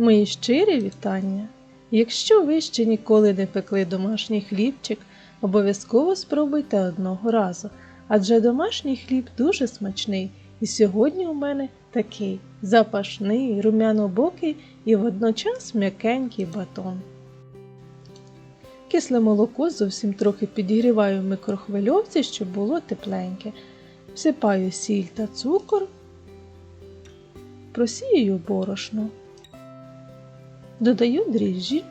Мої щирі вітання! Якщо ви ще ніколи не пекли домашній хлібчик, обов'язково спробуйте одного разу, адже домашній хліб дуже смачний, і сьогодні у мене такий запашний, рум'янобокий і водночас м'якенький батон. Кисле молоко зовсім трохи підігріваю в микрохвильовці, щоб було тепленьке. Всипаю сіль та цукор, просіюю борошно. Додаю дріжджі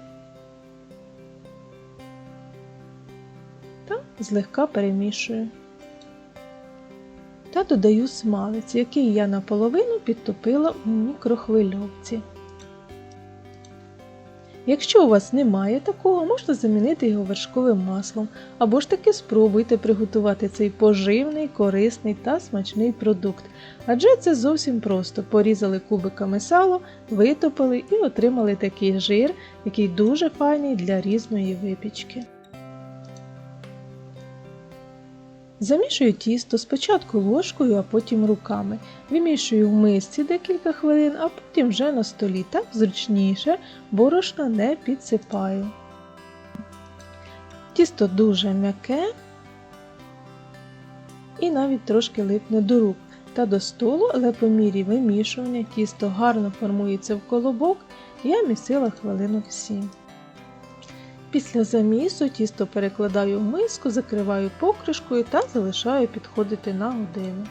та злегка перемішую. Та додаю смалець, який я наполовину підтопила у мікрохвильовці. Якщо у вас немає такого, можна замінити його вершковим маслом, або ж таки спробуйте приготувати цей поживний, корисний та смачний продукт. Адже це зовсім просто. Порізали кубиками сало, витопили і отримали такий жир, який дуже файний для різної випічки. Замішую тісто спочатку ложкою, а потім руками. Вимішую в мисці декілька хвилин, а потім вже на столі. Так зручніше, борошна не підсипаю. Тісто дуже м'яке і навіть трошки липне до рук та до столу, але по мірі вимішування тісто гарно формується в колобок, я місила хвилинок 7. Після замісу тісто перекладаю в миску, закриваю покришкою та залишаю підходити на годину.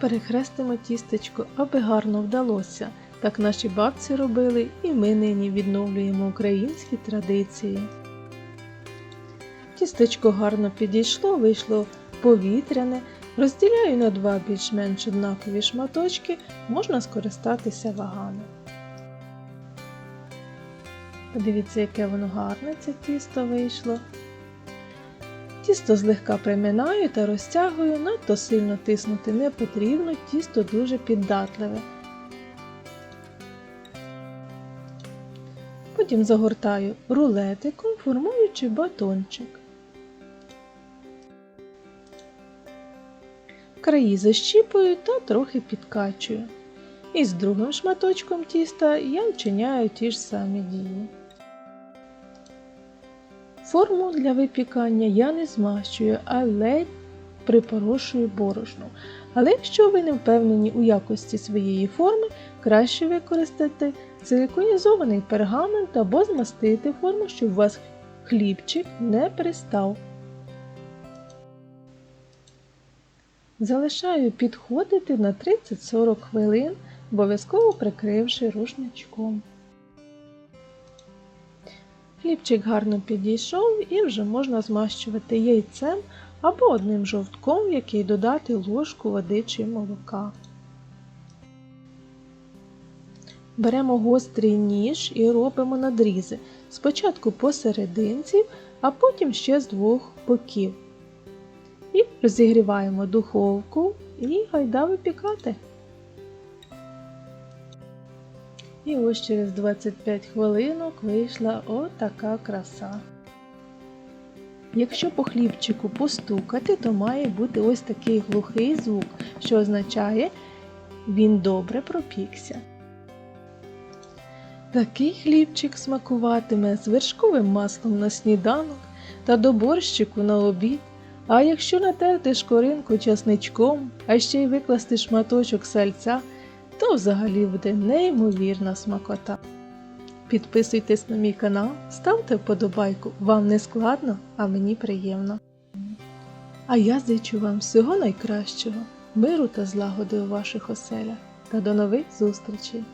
Перехрестимо тістечко, аби гарно вдалося. Так наші бабці робили і ми нині відновлюємо українські традиції. Тістечко гарно підійшло, вийшло повітряне. Розділяю на два більш-менш однакові шматочки, можна скористатися вагами. Подивіться, яке воно гарне це тісто вийшло. Тісто злегка приминаю та розтягую, надто сильно тиснути не потрібно, тісто дуже піддатливе. Потім загортаю рулетиком, формуючи батончик. Краї защіпую та трохи підкачую. І з другим шматочком тіста я вчиняю ті ж самі дії. Форму для випікання я не змащую, а ледь припорошую борошно. Але якщо ви не впевнені у якості своєї форми, краще використати силиконізований пергамент або змастити форму, щоб у вас хлібчик не пристав. Залишаю підходити на 30-40 хвилин, обов'язково прикривши рушничком. Хлібчик гарно підійшов і вже можна змащувати яйцем або одним жовтком, який додати ложку води чи молока. Беремо гострий ніж і робимо надрізи. Спочатку посерединці, а потім ще з двох боків. І розігріваємо духовку і гайда випікати. І ось через 25 хвилинок вийшла отака краса. Якщо по хлібчику постукати, то має бути ось такий глухий звук, що означає, він добре пропікся. Такий хлібчик смакуватиме з вершковим маслом на сніданок та до борщику на обід. А якщо натерти шкоринку часничком, а ще й викласти шматочок сальця, то взагалі буде неймовірна смакота. Підписуйтесь на мій канал, ставте вподобайку, вам не складно, а мені приємно. А я зичу вам всього найкращого, миру та злагоди у ваших оселях та до нових зустрічей!